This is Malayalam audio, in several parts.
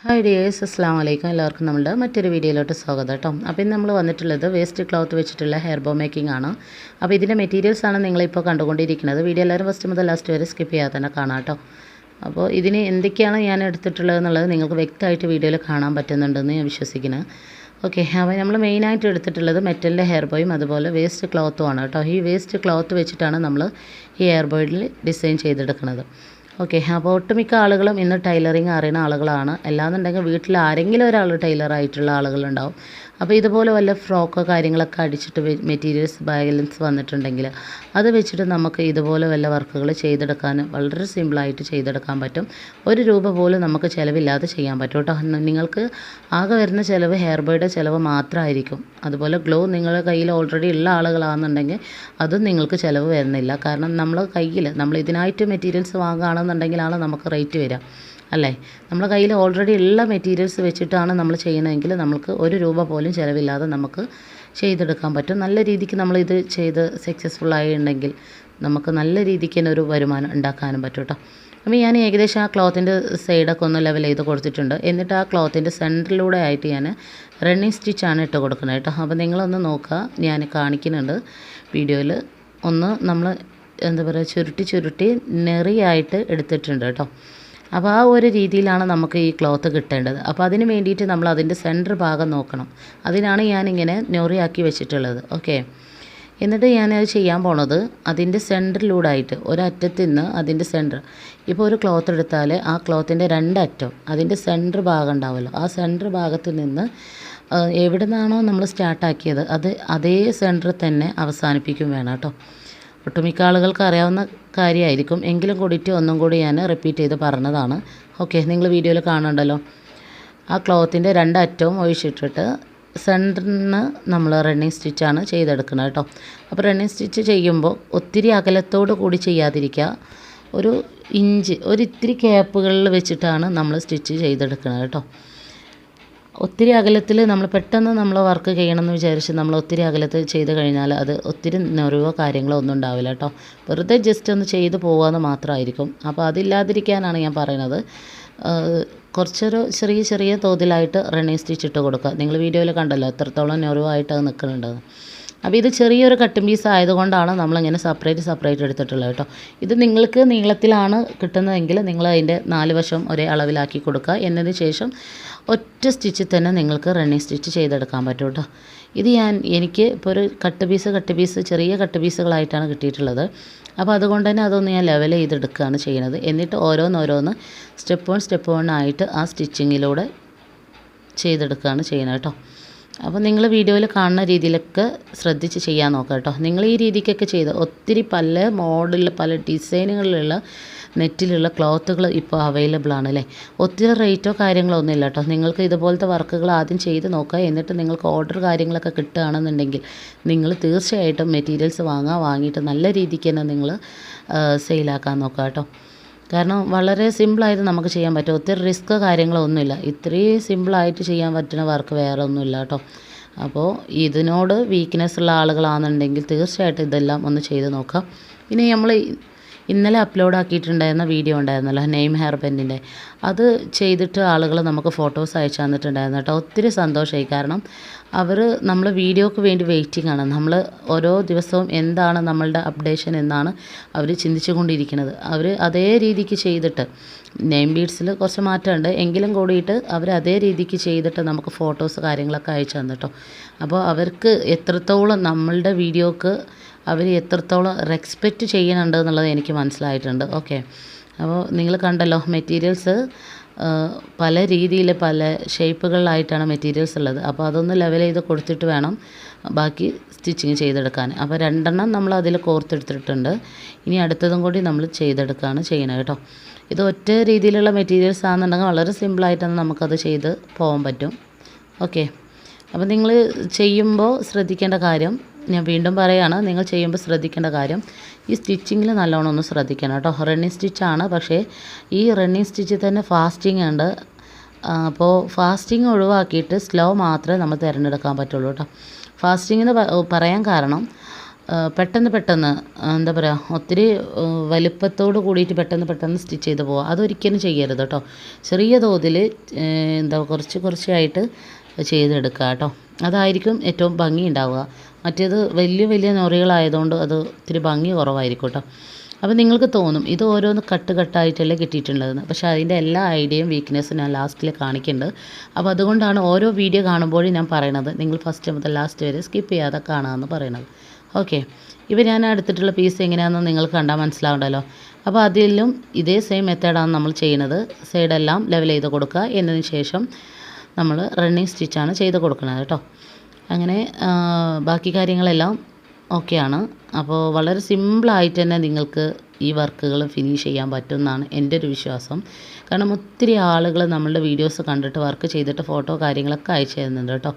ഹായ് ഡിയേഴ്സ് അസ്സാം വലൈക്കും എല്ലാവർക്കും നമ്മുടെ മറ്റൊരു വീഡിയോയിലോട്ട് സ്വാഗതം കേട്ടോ. അപ്പോൾ ഇന്ന് നമ്മൾ വന്നിട്ടുള്ളത് വേസ്റ്റ് ക്ലോത്ത് വെച്ചിട്ടുള്ള ഹെയർ ബോ മേക്കിംഗ് ആണ്. അപ്പോൾ ഇതിന്റെ മെറ്റീരിയൽസ് ആണ് നിങ്ങളിപ്പോൾ കണ്ടുകൊണ്ടിരിക്കുന്നത്. വീഡിയോ എല്ലാവരും ഫസ്റ്റ് മുതൽ ലാസ്റ്റ് വരെ സ്കിപ്പ് ചെയ്യാതെ തന്നെ കാണാം കേട്ടോ. അപ്പോൾ ഇതിന് എന്തൊക്കെയാണ് ഞാൻ എടുത്തിട്ടുള്ളത് എന്നുള്ളത് നിങ്ങൾക്ക് വ്യക്തമായിട്ട് വീഡിയോയിൽ കാണാൻ പറ്റുന്നുണ്ടെന്ന് ഞാൻ വിശ്വസിക്കുന്നത് ഓക്കെ അപ്പോൾ നമ്മൾ മെയിനായിട്ട് എടുത്തിട്ടുള്ളത് മെറ്റലിന്റെ ഹെയർ ബോയും അതുപോലെ വേസ്റ്റ് ക്ലോത്തും ആണ് കേട്ടോ. ഈ വേസ്റ്റ് ക്ലോത്ത് വെച്ചിട്ടാണ് നമ്മൾ ഈ ഹെയർ ബോയിൽ ഡിസൈൻ ചെയ്തെടുക്കുന്നത്. ഓക്കെ അപ്പോൾ ഒട്ടുമിക്ക ആളുകളും ഇന്ന് ടൈലറിങ് അറിയുന്ന ആളുകളാണ്. അല്ലാന്നുണ്ടെങ്കിൽ വീട്ടിൽ ആരെങ്കിലും ഒരാൾ ടൈലറായിട്ടുള്ള ആളുകളുണ്ടാവും. അപ്പോൾ ഇതുപോലെ വല്ല ഫ്രോക്കോ കാര്യങ്ങളൊക്കെ അടിച്ചിട്ട് മെറ്റീരിയൽസ് ബാലൻസ് വന്നിട്ടുണ്ടെങ്കിൽ അത് വെച്ചിട്ട് നമുക്ക് ഇതുപോലെ വല്ല വർക്കുകൾ ചെയ്തെടുക്കാൻ വളരെ സിമ്പിളായിട്ട് ചെയ്തെടുക്കാൻ പറ്റും. ഒരു രൂപ പോലും നമുക്ക് ചിലവില്ലാതെ ചെയ്യാൻ പറ്റും കേട്ടോ. നിങ്ങൾക്ക് ആകെ വരുന്ന ചിലവ് ഹെയർ ബോയുടെ ചിലവ് മാത്രമായിരിക്കും. അതുപോലെ ഗ്ലോ നിങ്ങളുടെ കയ്യിൽ ഓൾറെഡി ഉള്ള ആളുകളാണെന്നുണ്ടെങ്കിൽ അതും നിങ്ങൾക്ക് ചിലവ് വരുന്നില്ല. കാരണം നമ്മൾ കയ്യിൽ നമ്മൾ ഇതിനായിട്ട് മെറ്റീരിയൽസ് വാങ്ങുകയാണെന്നുണ്ടെങ്കിലാണ് നമുക്ക് റേറ്റ് വരിക. അല്ലേ? നമ്മുടെ കയ്യിൽ ഓൾറെഡി ഉള്ള മെറ്റീരിയൽസ് വെച്ചിട്ടാണ് നമ്മൾ ചെയ്യണമെങ്കിൽ നമുക്ക് ഒരു രൂപ പോലും ചിലവില്ലാതെ നമുക്ക് ചെയ്തെടുക്കാൻ പറ്റും. നല്ല രീതിക്ക് നമ്മളിത് ചെയ്ത് സക്സസ്ഫുൾ ആയി ഉണ്ടെങ്കിൽ നമുക്ക് നല്ല രീതിക്ക് തന്നെ ഒരു വരുമാനം ഉണ്ടാക്കാനും പറ്റും കേട്ടോ. അപ്പോൾ ഞാൻ ഏകദേശം ആ ക്ലോത്തിന്റെ സൈഡൊക്കെ ഒന്ന് ലെവൽ ചെയ്ത് കൊടുത്തിട്ടുണ്ട്. എന്നിട്ട് ആ ക്ലോത്തിന്റെ സെന്ററിലൂടെ ആയിട്ട് ഞാൻ റണ്ണിങ് സ്റ്റിച്ചാണ് ഇട്ട് കൊടുക്കുന്നത് കേട്ടോ. അപ്പോൾ നിങ്ങളൊന്ന് നോക്കുക. ഞാൻ കാണിക്കുന്നുണ്ട് വീഡിയോയിൽ. ഒന്ന് നമ്മൾ എന്താ പറയുക ചുരുട്ടി ചുരുട്ടി നെറിയായിട്ട് എടുത്തിട്ടുണ്ട് കേട്ടോ. അപ്പോൾ ആ ഒരു രീതിയിലാണ് നമുക്ക് ഈ ക്ലോത്ത് കിട്ടേണ്ടത്. അപ്പോൾ അതിന് വേണ്ടിയിട്ട് നമ്മൾ അതിന്റെ സെന്റർ ഭാഗം നോക്കണം. അതിനാണ് ഞാനിങ്ങനെ നോറിയാക്കി വെച്ചിട്ടുള്ളത്. ഓക്കെ? എന്നിട്ട് ഞാനത് ചെയ്യാൻ പോണത് അതിന്റെ സെന്ററിലൂടെ ആയിട്ട് ഒരറ്റത്ത് നിന്ന് അതിന്റെ സെന്റർ ഇപ്പോൾ ഒരു ക്ലോത്ത് എടുത്താൽ ആ ക്ലോത്തിന്റെ രണ്ടറ്റം അതിന്റെ സെന്റർ ഭാഗം ഉണ്ടാവുമല്ലോ ആ സെന്റർ ഭാഗത്ത് നിന്ന് എവിടെ നിന്നാണോ നമ്മൾ സ്റ്റാർട്ടാക്കിയത് അത് അതേ സെന്ററിൽ തന്നെ അവസാനിപ്പിക്കും വേണം കേട്ടോ. ഒട്ടുമിക്ക ആളുകൾക്ക് അറിയാവുന്ന കാര്യമായിരിക്കും. എങ്കിലും കൂടിയിട്ട് ഒന്നും കൂടി ഞാൻ റിപ്പീറ്റ് ചെയ്ത് പറഞ്ഞതാണ്. ഓക്കെ നിങ്ങൾ വീഡിയോയിൽ കാണണ്ടല്ലോ ആ ക്ലോത്തിന്റെ രണ്ടറ്റവും ഒഴിച്ചിട്ടിട്ട് സെന്ററിന് നമ്മൾ റണ്ണിങ് സ്റ്റിച്ചാണ് ചെയ്തെടുക്കുന്നത് കേട്ടോ. അപ്പോൾ റണ്ണിങ് സ്റ്റിച്ച് ചെയ്യുമ്പോൾ ഒത്തിരി അകലത്തോട് കൂടി ചെയ്യാതിരിക്കുക. ഒരു ഇഞ്ച് ഒരു ഇത്തിരി ക്യാപ്പുകളിൽ വെച്ചിട്ടാണ് നമ്മൾ സ്റ്റിച്ച് ചെയ്തെടുക്കുന്നത് കേട്ടോ. ഒത്തിരി അകലത്തിൽ നമ്മൾ പെട്ടെന്ന് നമ്മൾ വർക്ക് ചെയ്യണമെന്ന് വിചാരിച്ച് നമ്മൾ ഒത്തിരി അകലത്തിൽ ചെയ്ത് കഴിഞ്ഞാൽ അത് ഒത്തിരി നെറിവോ കാര്യങ്ങളോ ഒന്നും ഉണ്ടാവില്ല കേട്ടോ. വെറുതെ ജസ്റ്റ് ഒന്ന് ചെയ്ത് പോകാമെന്ന് മാത്രമായിരിക്കും. അപ്പോൾ അതില്ലാതിരിക്കാനാണ് ഞാൻ പറയുന്നത്. കുറച്ചൊരു ചെറിയ ചെറിയ തോതിലായിട്ട് റണ്ണിങ് സ്റ്റിച്ച് ഇട്ട് കൊടുക്കുക. നിങ്ങൾ വീഡിയോയിൽ കണ്ടല്ലോ എത്രത്തോളം നെറിവായിട്ട് അത് നിൽക്കുന്നുണ്ടെന്ന് അപ്പോൾ ഇത് ചെറിയൊരു കട്ടിങ് പീസ് ആയതുകൊണ്ടാണ് നമ്മളിങ്ങനെ സെപ്പറേറ്റ് സെപ്പറേറ്റ് എടുത്തിട്ടുള്ളത് കേട്ടോ. ഇത് നിങ്ങൾക്ക് നീളത്തിലാണ് കിട്ടുന്നതെങ്കിൽ നിങ്ങൾ അതിന്റെ നാല് വശം ഒരേ അളവിലാക്കി കൊടുക്കുക. എന്നതിന് ശേഷം ഒറ്റ സ്റ്റിച്ചിൽ തന്നെ നിങ്ങൾക്ക് റണ്ണിങ് സ്റ്റിച്ച് ചെയ്തെടുക്കാൻ പറ്റും കേട്ടോ. ഇത് ഞാൻ എനിക്ക് ഇപ്പോൾ ഒരു കട്ട് പീസ് കട്ട് പീസ് ചെറിയ കട്ട് പീസുകളായിട്ടാണ് കിട്ടിയിട്ടുള്ളത്. അപ്പോൾ അതുകൊണ്ട് തന്നെ അതൊന്ന് ഞാൻ ലെവൽ ചെയ്തെടുക്കുകയാണ് ചെയ്യുന്നത്. എന്നിട്ട് ഓരോന്നോരോന്ന് സ്റ്റെപ്പ് വൺ സ്റ്റെപ്പ് വൺ ആയിട്ട് ആ സ്റ്റിച്ചിങ്ങിലൂടെ ചെയ്തെടുക്കുകയാണ് ചെയ്യുന്നത് കേട്ടോ. അപ്പോൾ നിങ്ങൾ വീഡിയോയിൽ കാണുന്ന രീതിയിലൊക്കെ ശ്രദ്ധിച്ച് ചെയ്യാൻ നോക്കുക കേട്ടോ. നിങ്ങൾ ഈ രീതിക്കൊക്കെ ചെയ്ത് ഒത്തിരി പല മോഡലിൽ പല ഡിസൈനുകളിലുള്ള നെറ്റിലുള്ള ക്ലോത്തുകൾ ഇപ്പോൾ അവൈലബിൾ ആണ് അല്ലേ? ഒത്തിരി റേറ്റോ കാര്യങ്ങളോ ഒന്നും ഇല്ല കേട്ടോ. നിങ്ങൾക്ക് ഇതുപോലത്തെ വർക്കുകൾ ആദ്യം ചെയ്ത് നോക്കുക. എന്നിട്ട് നിങ്ങൾക്ക് ഓർഡർ കാര്യങ്ങളൊക്കെ കിട്ടുകയാണെന്നുണ്ടെങ്കിൽ നിങ്ങൾ തീർച്ചയായിട്ടും മെറ്റീരിയൽസ് വാങ്ങുക. വാങ്ങിയിട്ട് നല്ല രീതിക്ക് തന്നെ നിങ്ങൾ സെയിലാക്കാൻ നോക്കുക കേട്ടോ. കാരണം വളരെ സിമ്പിളായിട്ട് നമുക്ക് ചെയ്യാൻ പറ്റും. ഒത്തിരി റിസ്ക് കാര്യങ്ങളൊന്നുമില്ല. ഇത്രയും സിമ്പിളായിട്ട് ചെയ്യാൻ പറ്റുന്ന വർക്ക് വേറെ ഒന്നുമില്ല കേട്ടോ. അപ്പോൾ ഇതിനോട് വീക്ക്നെസ് ഉള്ള ആളുകളാണെന്നുണ്ടെങ്കിൽ തീർച്ചയായിട്ടും ഇതെല്ലാം ഒന്ന് ചെയ്ത് നോക്കാം. പിന്നെ നമ്മൾ ഇന്നലെ അപ്ലോഡ് ആക്കിയിട്ടുണ്ടായിരുന്ന വീഡിയോ ഉണ്ടായിരുന്നല്ലോ നെയിം ഹെയർ ബെൻഡിന്റെ അത് ചെയ്തിട്ട് ആളുകൾ നമുക്ക് ഫോട്ടോസ് അയച്ചു തന്നിട്ടുണ്ടായിരുന്നു കേട്ടോ. ഒത്തിരി സന്തോഷമായി കാരണം അവർ നമ്മൾ വീഡിയോക്ക് വേണ്ടി വെയിറ്റിംഗ് ആണ്. നമ്മൾ ഓരോ ദിവസവും എന്താണ് നമ്മളുടെ അപ്ഡേഷൻ എന്നാണ് അവർ ചിന്തിച്ചു കൊണ്ടിരിക്കുന്നത് അവർ അതേ രീതിക്ക് ചെയ്തിട്ട് നെയിം ബീഡ്സിൽ കുറച്ച് മാറ്റമുണ്ട്. എങ്കിലും കൂടിയിട്ട് അവർ അതേ രീതിക്ക് ചെയ്തിട്ട് നമുക്ക് ഫോട്ടോസ് കാര്യങ്ങളൊക്കെ അയച്ചു തന്നിട്ടോ അപ്പോൾ അവർക്ക് എത്രത്തോളം നമ്മളുടെ വീഡിയോക്ക് അവർ എത്രത്തോളം റെസ്പെക്റ്റ് ചെയ്യുന്നുണ്ട് എന്നുള്ളത് എനിക്ക് മനസ്സിലായിട്ടുണ്ട്. ഓക്കെ അപ്പോൾ നിങ്ങൾ കണ്ടല്ലോ മെറ്റീരിയൽസ് പല രീതിയിൽ പല ഷേപ്പുകളിലായിട്ടാണ് മെറ്റീരിയൽസ് ഉള്ളത്. അപ്പോൾ അതൊന്ന് ലെവൽ ചെയ്ത് കൊടുത്തിട്ട് വേണം ബാക്കി സ്റ്റിച്ചിങ് ചെയ്തെടുക്കാൻ. അപ്പോൾ രണ്ടെണ്ണം നമ്മൾ അതിൽ കോർത്തെടുത്തിട്ടുണ്ട് ഇനി അടുത്തതും കൂടി നമ്മൾ ചെയ്തെടുക്കുകയാണ് ചെയ്യണത് കേട്ടോ. ഇത് ഒറ്റ രീതിയിലുള്ള മെറ്റീരിയൽസ് ആണെന്നുണ്ടെങ്കിൽ വളരെ സിമ്പിളായിട്ടാണ് നമുക്കത് ചെയ്ത് പോകാൻ പറ്റും. ഓക്കെ അപ്പോൾ നിങ്ങൾ ചെയ്യുമ്പോൾ ശ്രദ്ധിക്കേണ്ട കാര്യം ഞാൻ വീണ്ടും പറയുകയാണ് നിങ്ങൾ ചെയ്യുമ്പോൾ ശ്രദ്ധിക്കേണ്ട കാര്യം ഈ സ്റ്റിച്ചിങ്ങിൽ നല്ലോണം ഒന്ന് ശ്രദ്ധിക്കണം കേട്ടോ. റണ്ണിങ് സ്റ്റിച്ചാണ് പക്ഷേ ഈ റണ്ണിങ് സ്റ്റിച്ചിൽ തന്നെ ഫാസ്റ്റിംഗ് ഉണ്ട്. അപ്പോൾ ഫാസ്റ്റിംഗ് ഒഴിവാക്കിയിട്ട് സ്ലോ മാത്രമേ നമ്മൾ തിരഞ്ഞെടുക്കാൻ പറ്റുള്ളൂ കേട്ടോ. ഫാസ്റ്റിംഗ് എന്ന് പറയാൻ കാരണം പെട്ടെന്ന് പെട്ടെന്ന് എന്താ പറയുക ഒത്തിരി വലിപ്പത്തോട് കൂടിയിട്ട് പെട്ടെന്ന് പെട്ടെന്ന് സ്റ്റിച്ച് ചെയ്ത് പോവുക. അതൊരിക്കലും ചെയ്യരുത് കേട്ടോ. ചെറിയ തോതിൽ എന്താ കുറച്ച് കുറച്ചായിട്ട് ചെയ്തെടുക്കുക കേട്ടോ. അതായിരിക്കും ഏറ്റവും ഭംഗി ഉണ്ടാവുക. മറ്റേത് വലിയ വലിയ നൊറികളായതുകൊണ്ട് അത് ഇത്തിരി ഭംഗി കുറവായിരിക്കും കേട്ടോ. അപ്പോൾ നിങ്ങൾക്ക് തോന്നും ഇത് ഓരോന്ന് കട്ട് കട്ടായിട്ടല്ലേ കിട്ടിയിട്ടുള്ളതെന്ന് പക്ഷേ അതിന്റെ എല്ലാ ഐഡിയയും വീക്ക്നെസ്സും ഞാൻ ലാസ്റ്റിൽ കാണിക്കുന്നുണ്ട്. അപ്പോൾ അതുകൊണ്ടാണ് ഓരോ വീഡിയോ കാണുമ്പോഴും ഞാൻ പറയണത്. നിങ്ങൾ ഫസ്റ്റ് മുതൽ ലാസ്റ്റ് വരെ സ്കിപ്പ് ചെയ്യാതെ കാണാമെന്ന് പറയണത്. ഓക്കെ ഇപ്പോൾ ഞാൻ എടുത്തിട്ടുള്ള പീസ് എങ്ങനെയാണെന്ന് നിങ്ങൾ കണ്ടാൽ മനസ്സിലാവുണ്ടല്ലോ. അപ്പോൾ അതിലും ഇതേ സെയിം മെത്തേഡാണ് നമ്മൾ ചെയ്യുന്നത്. സൈഡെല്ലാം ലെവൽ ചെയ്ത് കൊടുക്കുക. എന്നതിന് ശേഷം നമ്മൾ റണ്ണിങ് സ്റ്റിച്ചാണ് ചെയ്ത് കൊടുക്കുന്നത് കേട്ടോ. അങ്ങനെ ബാക്കി കാര്യങ്ങളെല്ലാം ഓക്കെയാണ്. അപ്പോൾ വളരെ സിമ്പിളായിട്ട് തന്നെ നിങ്ങൾക്ക് ഈ വർക്കുകൾ ഫിനിഷ് ചെയ്യാൻ പറ്റും എന്നാണ് എന്റെ ഒരു വിശ്വാസം. കാരണം ഒത്തിരി ആളുകൾ നമ്മളുടെ വീഡിയോസ് കണ്ടിട്ട് വർക്ക് ചെയ്തിട്ട് ഫോട്ടോ കാര്യങ്ങളൊക്കെ അയച്ചു തരുന്നുണ്ട് കേട്ടോ.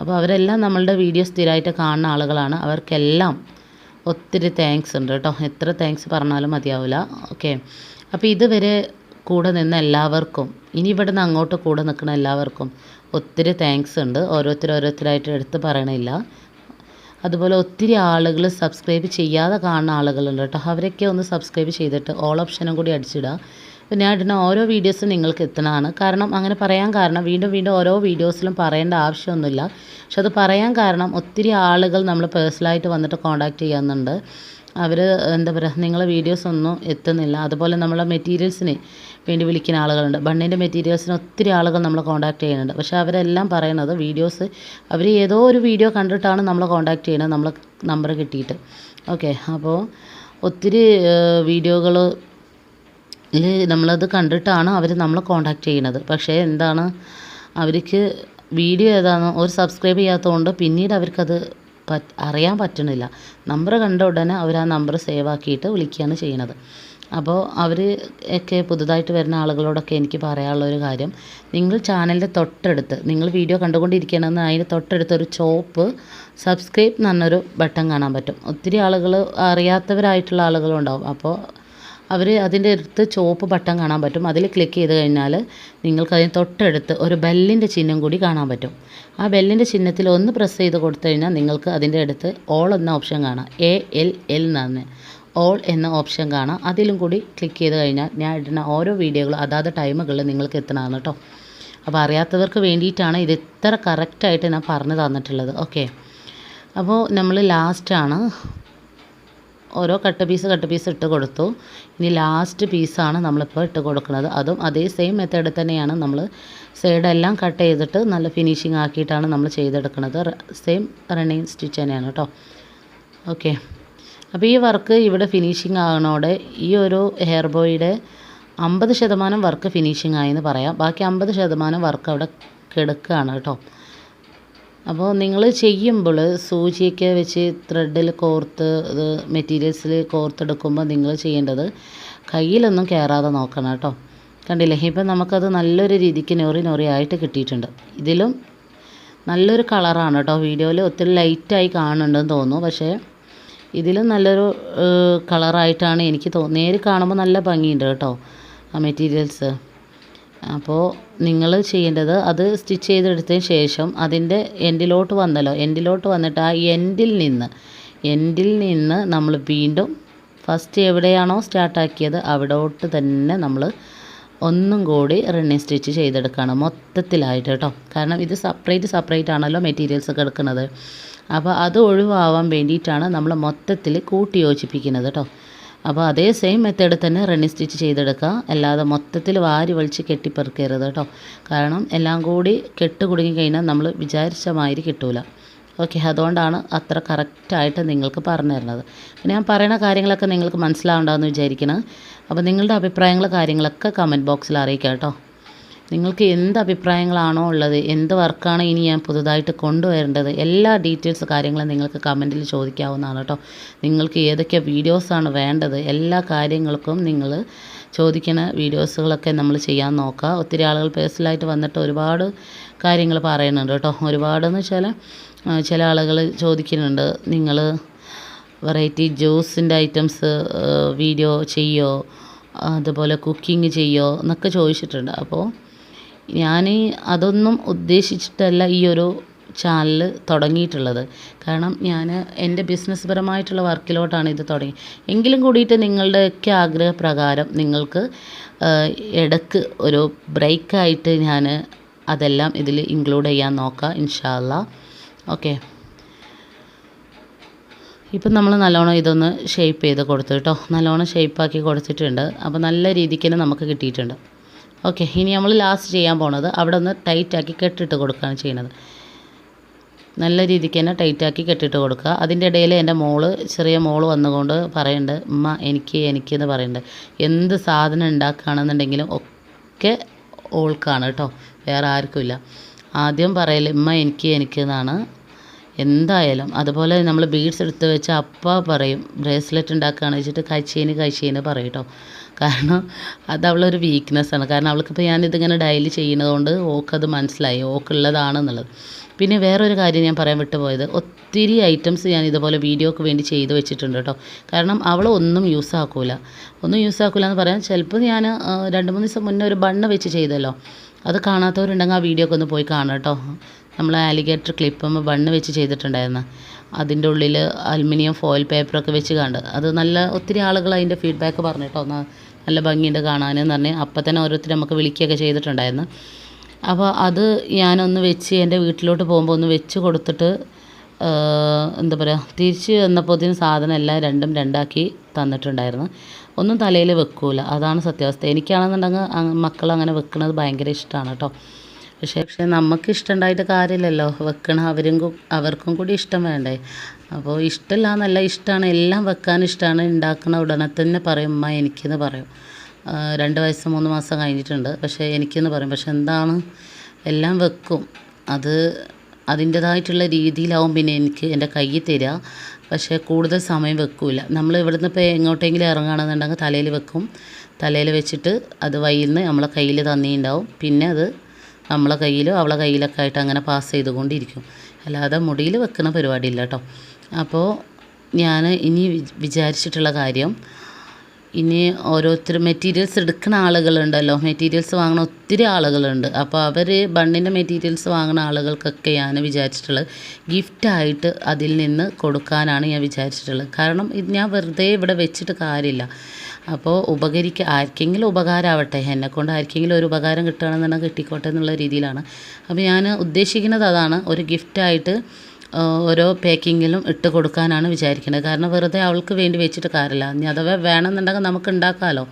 അപ്പോൾ അവരെല്ലാം നമ്മളുടെ വീഡിയോ സ്ഥിരമായിട്ട് കാണുന്ന ആളുകളാണ്. അവർക്കെല്ലാം ഒത്തിരി താങ്ക്സ് ഉണ്ട് കേട്ടോ. എത്ര താങ്ക്സ് പറഞ്ഞാലും മതിയാവില്ല. ഓക്കെ. അപ്പോൾ ഇതുവരെ കൂടെ നിന്ന എല്ലാവർക്കും ഇനി ഇവിടുന്ന് അങ്ങോട്ട് കൂടെ നിൽക്കുന്ന എല്ലാവർക്കും ഒത്തിരി താങ്ക്സ് ഉണ്ട്. ഓരോരുത്തർ ഓരോരുത്തരായിട്ട് എടുത്ത് പറയണില്ല. അതുപോലെ ഒത്തിരി ആളുകൾ സബ്സ്ക്രൈബ് ചെയ്യാതെ കാണുന്ന ആളുകളുണ്ട് കേട്ടോ. അവരൊക്കെ ഒന്ന് സബ്സ്ക്രൈബ് ചെയ്തിട്ട് ഓൾ ഓപ്ഷനും കൂടി അടിച്ചിടുക. അപ്പോൾ ഞാൻ ഇടുന്ന ഓരോ വീഡിയോസും നിങ്ങൾക്ക് എത്തണതാണ് കാരണം അങ്ങനെ പറയാൻ കാരണം വീണ്ടും വീണ്ടും ഓരോ വീഡിയോസിലും പറയേണ്ട ആവശ്യമൊന്നുമില്ല. പക്ഷെ അത് പറയാൻ കാരണം ഒത്തിരി ആളുകൾ നമ്മൾ പേഴ്സണലായിട്ട് വന്നിട്ട് കോൺടാക്റ്റ് ചെയ്യുന്നുണ്ട്. അവർ എന്താ പറയുക നിങ്ങളെ വീഡിയോസ് ഒന്നും എത്തുന്നില്ല. അതുപോലെ നമ്മളെ മെറ്റീരിയൽസിന് വേണ്ടി വിളിക്കുന്ന ആളുകളുണ്ട്. ബണ്ണിന്റെ മെറ്റീരിയൽസിന് ഒത്തിരി ആളുകൾ നമ്മൾ കോൺടാക്ട് ചെയ്യുന്നുണ്ട്. പക്ഷേ അവരെല്ലാം പറയുന്നത് വീഡിയോസ് അവർ ഏതോ ഒരു വീഡിയോ കണ്ടിട്ടാണ് നമ്മൾ കോൺടാക്ട് ചെയ്യുന്നത് നമ്മൾ നമ്പർ കിട്ടിയിട്ട്. ഓക്കെ അപ്പോൾ ഒത്തിരി വീഡിയോകൾ നമ്മളത് കണ്ടിട്ടാണ് അവർ നമ്മളെ കോൺടാക്ട് ചെയ്യണത് പക്ഷേ എന്താണ് അവർക്ക് വീഡിയോ ഏതാണ് ഒരു സബ്സ്ക്രൈബ് ചെയ്യാത്തതുകൊണ്ട് പിന്നീട് അവർക്കത് പറ്റ് അറിയാൻ പറ്റണില്ല. നമ്പർ കണ്ട ഉടനെ അവർ ആ നമ്പർ സേവ് ആക്കിയിട്ട് വിളിക്കുകയാണ് ചെയ്യണത് അപ്പോൾ അവർ ഒക്കെ പുതുതായിട്ട് വരുന്ന ആളുകളോടൊക്കെ എനിക്ക് പറയാനുള്ള ഒരു കാര്യം നിങ്ങൾ ചാനലിന്റെ തൊട്ടടുത്ത് നിങ്ങൾ വീഡിയോ കണ്ടുകൊണ്ടിരിക്കണമെന്ന് അതിന് തൊട്ടടുത്ത് ഒരു ചോപ്പ് സബ്സ്ക്രൈബ് എന്ന് ബട്ടൺ കാണാൻ പറ്റും. ഒത്തിരി ആളുകൾ അറിയാത്തവരായിട്ടുള്ള ആളുകളുണ്ടാവും അപ്പോൾ അവർ അതിന്റെ അടുത്ത് ചുവപ്പ് ബട്ടൺ കാണാൻ പറ്റും. അതിൽ ക്ലിക്ക് ചെയ്ത് കഴിഞ്ഞാൽ നിങ്ങൾക്ക് അതിന് തൊട്ടടുത്ത് ഒരു ബെല്ലിന്റെ ചിഹ്നം കൂടി കാണാൻ പറ്റും. ആ ബെല്ലിന്റെ ചിഹ്നത്തിൽ ഒന്ന് പ്രസ് ചെയ്ത് കൊടുത്തു കഴിഞ്ഞാൽ നിങ്ങൾക്ക് അതിന്റെ അടുത്ത് ഓൾ എന്ന ഓപ്ഷൻ കാണാം. എ എൽ എൽ എന്നാണ് ഓൾ എന്ന ഓപ്ഷൻ കാണാം. അതിലും കൂടി ക്ലിക്ക് ചെയ്ത് കഴിഞ്ഞാൽ ഞാൻ ഇടുന്ന ഓരോ വീഡിയോകളും അതാത് ടൈമുകളിൽ നിങ്ങൾക്ക് എത്തണമെന്ന് കേട്ടോ അപ്പോൾ അറിയാത്തവർക്ക് വേണ്ടിയിട്ടാണ് ഇത് ഇത്ര കറക്റ്റായിട്ട് ഞാൻ പറഞ്ഞു തന്നിട്ടുള്ളത്. ഓക്കെ അപ്പോൾ നമ്മൾ ലാസ്റ്റാണ് ഓരോ കട്ട് പീസ് കട്ട് പീസ് ഇട്ട് കൊടുത്തു. ഇനി ലാസ്റ്റ് പീസാണ് നമ്മളിപ്പോൾ ഇട്ട് കൊടുക്കുന്നത്. അതും അതേ സെയിം മെത്തേഡിൽ തന്നെയാണ് നമ്മൾ സൈഡെല്ലാം കട്ട് ചെയ്തിട്ട് നല്ല ഫിനിഷിങ് ആക്കിയിട്ടാണ് നമ്മൾ ചെയ്തെടുക്കുന്നത്. സെയിം റണ്ണിങ് സ്റ്റിച്ച് തന്നെയാണ് കേട്ടോ ഓക്കെ അപ്പോൾ ഈ വർക്ക് ഇവിടെ ഫിനിഷിങ് ആകണോടെ ഈ ഒരു ഹെയർ ബോയുടെ അമ്പത് ശതമാനം വർക്ക് ഫിനിഷിങ് ആയെന്ന് പറയാം. ബാക്കി അമ്പത് ശതമാനം വർക്ക് അവിടെ കിടക്കുകയാണ് കേട്ടോ. അപ്പോൾ നിങ്ങൾ ചെയ്യുമ്പോൾ സൂചിയൊക്കെ വെച്ച് ത്രെഡിൽ കോർത്ത് ഇത് മെറ്റീരിയൽസിൽ കോർത്തെടുക്കുമ്പോൾ നിങ്ങൾ ചെയ്യേണ്ടത് കയ്യിലൊന്നും കയറാതെ നോക്കണം കേട്ടോ. കണ്ടില്ലേ? ഇപ്പം നമുക്കത് നല്ലൊരു രീതിക്ക് നൊറി നൊറി ആയിട്ട് കിട്ടിയിട്ടുണ്ട്. ഇതിലും നല്ലൊരു കളറാണ് കേട്ടോ. വീഡിയോയിൽ ഒത്തിരി ലൈറ്റായി കാണുന്നുണ്ടെന്ന് തോന്നുന്നു. പക്ഷേ ഇതിലും നല്ലൊരു കളറായിട്ടാണ് എനിക്ക് തോന്നുന്നത് നേരിൽ കാണുമ്പോൾ നല്ല ഭംഗിയുണ്ട് കേട്ടോ ആ മെറ്റീരിയൽസ്. അപ്പോൾ നിങ്ങൾ ചെയ്യേണ്ടത് അത് സ്റ്റിച്ച് ചെയ്തെടുത്തതിന് ശേഷം അതിന്റെ എൻഡിലോട്ട് വന്നല്ലോ എൻഡിലോട്ട് വന്നിട്ട് ആ എൻഡിൽ നിന്ന് എൻഡിൽ നിന്ന് നമ്മൾ വീണ്ടും ഫസ്റ്റ് എവിടെയാണോ സ്റ്റാർട്ടാക്കിയത് അവിടോട്ട് തന്നെ നമ്മൾ ഒന്നും കൂടി റണ്ണിങ് സ്റ്റിച്ച് ചെയ്തെടുക്കുകയാണ് മൊത്തത്തിലായിട്ട് കേട്ടോ. കാരണം ഇത് സെപ്പറേറ്റ് സെപ്പറേറ്റ് ആണല്ലോ മെറ്റീരിയൽസ് ഒക്കെ എടുക്കുന്നത്. അപ്പോൾ അത് ഒഴിവാവാൻ വേണ്ടിയിട്ടാണ് നമ്മൾ മൊത്തത്തിൽ കൂട്ടി യോജിപ്പിക്കുന്നത് കേട്ടോ. അപ്പോൾ അതേ സെയിം മെത്തേഡ് തന്നെ റണ്ണി സ്റ്റിച്ച് ചെയ്തെടുക്കുക. അല്ലാതെ മൊത്തത്തിൽ വാരി വലിച്ച് കെട്ടിപ്പെറുക്കരുത് കേട്ടോ. കാരണം എല്ലാം കൂടി കെട്ട് കുടുങ്ങി കഴിഞ്ഞാൽ നമ്മൾ വിചാരിച്ച മാതിരി കിട്ടൂല. ഓക്കെ അതുകൊണ്ടാണ് അത്ര കറക്റ്റായിട്ട് നിങ്ങൾക്ക് പറഞ്ഞു തരുന്നത്. ഞാൻ പറയുന്ന കാര്യങ്ങളൊക്കെ നിങ്ങൾക്ക് മനസ്സിലാവുണ്ടാവുമെന്ന് വിചാരിക്കണം. അപ്പോൾ നിങ്ങളുടെ അഭിപ്രായങ്ങൾ കാര്യങ്ങളൊക്കെ കമന്റ് ബോക്സിൽ അറിയിക്കാം കേട്ടോ. നിങ്ങൾക്ക് എന്ത് അഭിപ്രായങ്ങളാണോ ഉള്ളത് എന്ത് വർക്കാണ് ഇനി ഞാൻ പുതുതായിട്ട് കൊണ്ടുവരേണ്ടത് എല്ലാ ഡീറ്റെയിൽസ് കാര്യങ്ങളും നിങ്ങൾക്ക് കമന്റിൽ ചോദിക്കാവുന്നതാണ് കേട്ടോ. നിങ്ങൾക്ക് ഏതൊക്കെ വീഡിയോസാണ് വേണ്ടത് എല്ലാ കാര്യങ്ങൾക്കും നിങ്ങൾ ചോദിക്കുന്ന വീഡിയോസുകളൊക്കെ നമ്മൾ ചെയ്യാൻ നോക്കുക. ഒത്തിരി ആളുകൾ പേഴ്സണലായിട്ട് വന്നിട്ട് ഒരുപാട് കാര്യങ്ങൾ പറയുന്നുണ്ട് കേട്ടോ. ഒരുപാടെന്ന് വെച്ചാൽ ചില ആളുകൾ ചോദിക്കുന്നുണ്ട് നിങ്ങൾ വെറൈറ്റി ജ്യൂസിന്റെ ഐറ്റംസ് വീഡിയോ ചെയ്യോ അതുപോലെ കുക്കിംഗ് ചെയ്യോ എന്നൊക്കെ ചോദിച്ചിട്ടുണ്ട്. അപ്പോൾ ഞാൻ അതൊന്നും ഉദ്ദേശിച്ചിട്ടല്ല ഈ ഒരു ചാനൽ തുടങ്ങിയിട്ടുള്ളത്. കാരണം ഞാൻ എന്റെ ബിസിനസ് പരമായിട്ടുള്ള വർക്കിലോട്ടാണ് ഇത് തുടങ്ങി. എങ്കിലും കൂടിയിട്ട് നിങ്ങളുടെയൊക്കെ ആഗ്രഹപ്രകാരം നിങ്ങൾക്ക് ഇടയ്ക്ക് ഒരു ബ്രേക്കായിട്ട് ഞാൻ അതെല്ലാം ഇതിൽ ഇൻക്ലൂഡ് ചെയ്യാൻ നോക്കാം ഇൻഷാല്ല ഓക്കെ. ഇപ്പം നമ്മൾ നല്ലോണം ഇതൊന്ന് ഷേപ്പ് ചെയ്ത് കൊടുത്തു കേട്ടോ. നല്ലോണം ഷേപ്പാക്കി കൊടുത്തിട്ടുണ്ട്. അപ്പോൾ നല്ല രീതിക്ക് തന്നെ നമുക്ക് കിട്ടിയിട്ടുണ്ട്. ഓക്കെ ഇനി നമ്മൾ ലാസ്റ്റ് ചെയ്യാൻ പോണത് അവിടെ ഒന്ന് ടൈറ്റാക്കി കെട്ടിട്ട് കൊടുക്കുകയാണ് ചെയ്യുന്നത്. നല്ല രീതിക്ക് തന്നെ ടൈറ്റാക്കി കെട്ടിട്ട് കൊടുക്കുക. അതിന്റെ ഇടയിൽ എന്റെ മോൾ ചെറിയ മോൾ വന്നുകൊണ്ട് പറയുന്നുണ്ട് ഉമ്മ എനിക്ക് എനിക്ക് എന്ന് പറയുന്നുണ്ട്. എന്ത് സാധനം ഉണ്ടാക്കുകയാണെന്നുണ്ടെങ്കിലും ഒക്കെ ഓൾക്കാണ് കേട്ടോ. വേറെ ആർക്കുമില്ല ആദ്യം പറയൽ ഉമ്മ എനിക്ക് എനിക്ക് എന്നാണ് എന്തായാലും അതുപോലെ നമ്മൾ ബീഡ്സ് എടുത്ത് വെച്ച് അപ്പ പറയും ബ്രേസ്ലെറ്റ് ഉണ്ടാക്കുകയാണ് വെച്ചിട്ട് കഴിച്ചേന് കഴിച്ചേന് പറയും കേട്ടോ കാരണം അത് അവളൊരു വീക്ക്നെസ്സാണ് കാരണം അവൾക്കിപ്പോൾ ഞാനിതിങ്ങനെ ഡെയിലി ചെയ്യുന്നതുകൊണ്ട് ഓക്കത് മനസ്സിലായി ഓക്കുള്ളതാണെന്നുള്ളത്. പിന്നെ വേറൊരു കാര്യം ഞാൻ പറയാൻ വിട്ടുപോയത് ഒത്തിരി ഐറ്റംസ് ഞാൻ ഇതുപോലെ വീഡിയോക്ക് വേണ്ടി ചെയ്ത് വെച്ചിട്ടുണ്ട് കേട്ടോ കാരണം അവൾ ഒന്നും യൂസ് ആക്കൂല. ഒന്നും യൂസ് ആക്കൂല എന്ന് പറയാൻ ചിലപ്പോൾ ഞാൻ രണ്ട് മൂന്ന് ദിവസം മുന്നേ ഒരു ബണ്ണ് വെച്ച് ചെയ്തല്ലോ. അത് കാണാത്തവരുണ്ടെങ്കിൽ ആ വീഡിയോ ഒക്കെ ഒന്ന് പോയി കാണാം കേട്ടോ നമ്മൾ ആലിഗേറ്റർ ക്ലിപ്പും ബണ്ണ് വെച്ച് ചെയ്തിട്ടുണ്ടായിരുന്നു. അതിന്റെ ഉള്ളിൽ അലുമിനിയം ഫോയിൽ പേപ്പറൊക്കെ വെച്ച് കണ്ട്. അത് നല്ല ഒത്തിരി ആളുകൾ അതിന്റെ ഫീഡ്ബാക്ക് പറഞ്ഞു കേട്ടോ. നല്ല ഭംഗിയുണ്ട് കാണാനെന്ന് പറഞ്ഞ്. അപ്പം തന്നെ ഓരോരുത്തർ നമുക്ക് വിളിക്കുകയൊക്കെ ചെയ്തിട്ടുണ്ടായിരുന്നു. അപ്പോൾ അത് ഞാനൊന്ന് വെച്ച് എന്റെ വീട്ടിലോട്ട് പോകുമ്പോൾ ഒന്ന് വെച്ച് കൊടുത്തിട്ട് എന്താ പറയുക തിരിച്ച് വന്നപ്പോഴത്തേനും സാധനം എല്ലാം രണ്ടും രണ്ടാക്കി തന്നിട്ടുണ്ടായിരുന്നു. ഒന്നും തലയിൽ വെക്കൂല. അതാണ് സത്യാവസ്ഥ. എനിക്കാണെന്നുണ്ടെങ്കിൽ മക്കൾ അങ്ങനെ വെക്കുന്നത് ഭയങ്കര ഇഷ്ടമാണ് കേട്ടോ. പക്ഷേ പക്ഷേ നമുക്ക് ഇഷ്ടമുണ്ടായിട്ട് കാര്യമില്ലല്ലോ. വെക്കണ അവരും അവർക്കും കൂടി ഇഷ്ടം വേണ്ടേ. അപ്പോൾ ഇഷ്ടമില്ല എന്നല്ല ഇഷ്ടമാണ് എല്ലാം വെക്കാൻ ഇഷ്ടമാണ് ഉണ്ടാക്കുന്ന ഉടനെ തന്നെ പറയും ഉമ്മ എനിക്കെന്ന് പറയും. രണ്ട് വയസ്സ് മൂന്ന് മാസം കഴിഞ്ഞിട്ടുണ്ട്. പക്ഷേ എനിക്കെന്ന് പറയും പക്ഷെ എന്താണ്? എല്ലാം വെക്കും. അത് അതിന്റേതായിട്ടുള്ള രീതിയിലാവും പിന്നെ എനിക്ക് എന്റെ കയ്യിൽ തരിക. പക്ഷേ കൂടുതൽ സമയം വെക്കില്ല നമ്മൾ ഇവിടുന്ന് ഇപ്പോൾ എങ്ങോട്ടെങ്കിലും ഇറങ്ങുകയാണെന്നുണ്ടെങ്കിൽ തലയിൽ വെക്കും. തലയിൽ വെച്ചിട്ട് അത് വൈകുന്നേ നമ്മളെ കയ്യിൽ തന്നിണ്ടാവും പിന്നെ അത് നമ്മളെ കയ്യിലും അവളെ കയ്യിലൊക്കെ ആയിട്ട് അങ്ങനെ പാസ് ചെയ്തുകൊണ്ടിരിക്കും. അല്ലാതെ മുടിയിൽ വെക്കുന്ന പരിപാടിയില്ല കേട്ടോ അപ്പോൾ ഞാൻ ഇനി വിചാരിച്ചിട്ടുള്ള കാര്യം ഇനി ഓരോരുത്തർ മെറ്റീരിയൽസ് എടുക്കുന്ന ആളുകളുണ്ടല്ലോ. മെറ്റീരിയൽസ് വാങ്ങുന്ന ഒത്തിരി ആളുകളുണ്ട്. അപ്പോൾ അവർ ബണ്ണിന്റെ മെറ്റീരിയൽസ് വാങ്ങുന്ന ആളുകൾക്കൊക്കെ ഞാൻ വിചാരിച്ചിട്ടുള്ളത് ഗിഫ്റ്റായിട്ട് അതിൽ നിന്ന് കൊടുക്കാനാണ് ഞാൻ വിചാരിച്ചിട്ടുള്ളത്. കാരണം ഇത് ഞാൻ വെറുതെ ഇവിടെ വെച്ചിട്ട് കാര്യമില്ല. അപ്പോൾ ഉപകരിക്കുക ആർക്കെങ്കിലും ഉപകാരമാവട്ടെ എന്നെക്കൊണ്ട് ആർക്കെങ്കിലും ഒരു ഉപകാരം കിട്ടുകയാണെന്നുണ്ടെങ്കിൽ കിട്ടിക്കോട്ടെ എന്നുള്ള രീതിയിലാണ്. അപ്പോൾ ഞാൻ ഉദ്ദേശിക്കുന്നത് അതാണ് ഒരു ഗിഫ്റ്റായിട്ട് ഓരോ പാക്കിങ്ങിലും ഇട്ട് കൊടുക്കാനാണ് വിചാരിക്കുന്നത്. കാരണം വെറുതെ അവൾക്ക് വേണ്ടി വെച്ചിട്ട് കാര്യമില്ല. ഇനി അഥവാ വേണമെന്നുണ്ടെങ്കിൽ നമുക്ക് ഉണ്ടാക്കാമല്ലോ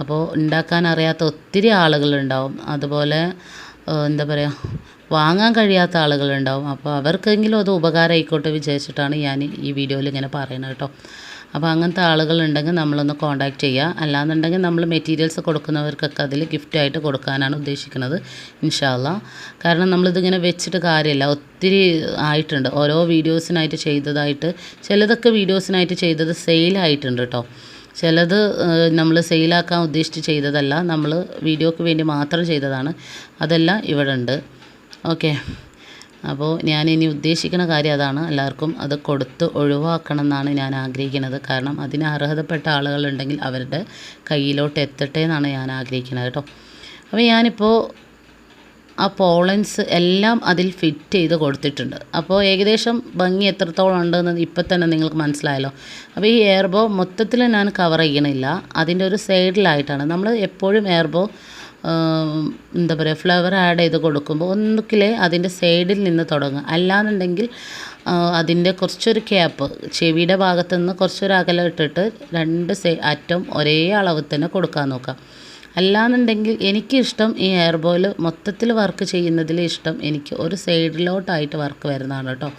അപ്പോൾ ഉണ്ടാക്കാൻ അറിയാത്ത ഒത്തിരി ആളുകളുണ്ടാവും. അതുപോലെ എന്താ പറയുക വാങ്ങാൻ കഴിയാത്ത ആളുകളുണ്ടാവും. അപ്പോൾ അവർക്കെങ്കിലും അത് ഉപകാരം ആയിക്കോട്ടെ വിചാരിച്ചിട്ടാണ് ഞാൻ ഈ വീഡിയോയിൽ ഇങ്ങനെ പറയുന്നത് കേട്ടോ. അപ്പോൾ അങ്ങനത്തെ ആളുകളുണ്ടെങ്കിൽ നമ്മളൊന്ന് കോൺടാക്റ്റ് ചെയ്യുക അല്ലാന്നുണ്ടെങ്കിൽ നമ്മൾ മെറ്റീരിയൽസ് കൊടുക്കുന്നവർക്കൊക്കെ അതിൽ ഗിഫ്റ്റായിട്ട് കൊടുക്കാനാണ് ഉദ്ദേശിക്കുന്നത്. ഇൻഷാല്ല കാരണം നമ്മളിതിങ്ങനെ വെച്ചിട്ട് കാര്യമില്ല ഒത്തിരി ആയിട്ടുണ്ട്. ഓരോ വീഡിയോസിനായിട്ട് ചെയ്തതായിട്ട് ചിലതൊക്കെ വീഡിയോസിനായിട്ട് ചെയ്തത് സെയിലായിട്ടുണ്ട് കേട്ടോ ചിലത് നമ്മൾ സെയിലാക്കാൻ ഉദ്ദേശിച്ച് ചെയ്തതല്ല. നമ്മൾ വീഡിയോക്ക് വേണ്ടി മാത്രം ചെയ്തതാണ്. അതെല്ലാം ഇവിടെ ഉണ്ട് ഓക്കെ. അപ്പോൾ ഞാൻ ഇനി ഉദ്ദേശിക്കുന്ന കാര്യം അതാണ്. എല്ലാവർക്കും അത് കൊടുത്ത് ഒഴിവാക്കണം എന്നാണ് ഞാൻ ആഗ്രഹിക്കുന്നത്. കാരണം അതിന് അർഹതപ്പെട്ട ആളുകളുണ്ടെങ്കിൽ അവരുടെ കയ്യിലോട്ട് എത്തട്ടെ എന്നാണ് ഞാൻ ആഗ്രഹിക്കുന്നത് കേട്ടോ. അപ്പോൾ ഞാനിപ്പോൾ ആ പോളൻസ് എല്ലാം അതിൽ ഫിറ്റ് ചെയ്ത് കൊടുത്തിട്ടുണ്ട്. അപ്പോൾ ഏകദേശം ഭംഗി എത്രത്തോളം ഉണ്ടെന്ന് ഇപ്പം തന്നെ നിങ്ങൾക്ക് മനസ്സിലായല്ലോ. അപ്പോൾ ഈ എയർബോ മൊത്തത്തിൽ ഞാൻ കവർ ചെയ്യണില്ല. അതിന്റെ ഒരു സൈഡിലായിട്ടാണ് നമ്മൾ എപ്പോഴും എയർബോ എന്താ പറയുക ഫ്ലവർ ആഡ് ചെയ്ത് കൊടുക്കുമ്പോൾ ഒന്നുകിൽ അതിന്റെ സൈഡിൽ നിന്ന് തുടങ്ങുക. അല്ലാന്നുണ്ടെങ്കിൽ അതിന്റെ കുറച്ചൊരു ക്യാപ്പ് ചെവിയുടെ ഭാഗത്തു നിന്ന് കുറച്ചൊരു അകലം ഇട്ടിട്ട് രണ്ട് സൈ അറ്റം ഒരേ അളവിൽ തന്നെ കൊടുക്കാൻ നോക്കാം അല്ലാന്നുണ്ടെങ്കിൽ എനിക്കിഷ്ടം ഈ എയർ ബോയിൽ മൊത്തത്തിൽ വർക്ക് ചെയ്യുന്നതിൽ ഇഷ്ടം എനിക്ക് ഒരു സൈഡിലോട്ടായിട്ട് വർക്ക് വരുന്നതാണ് കേട്ടോ.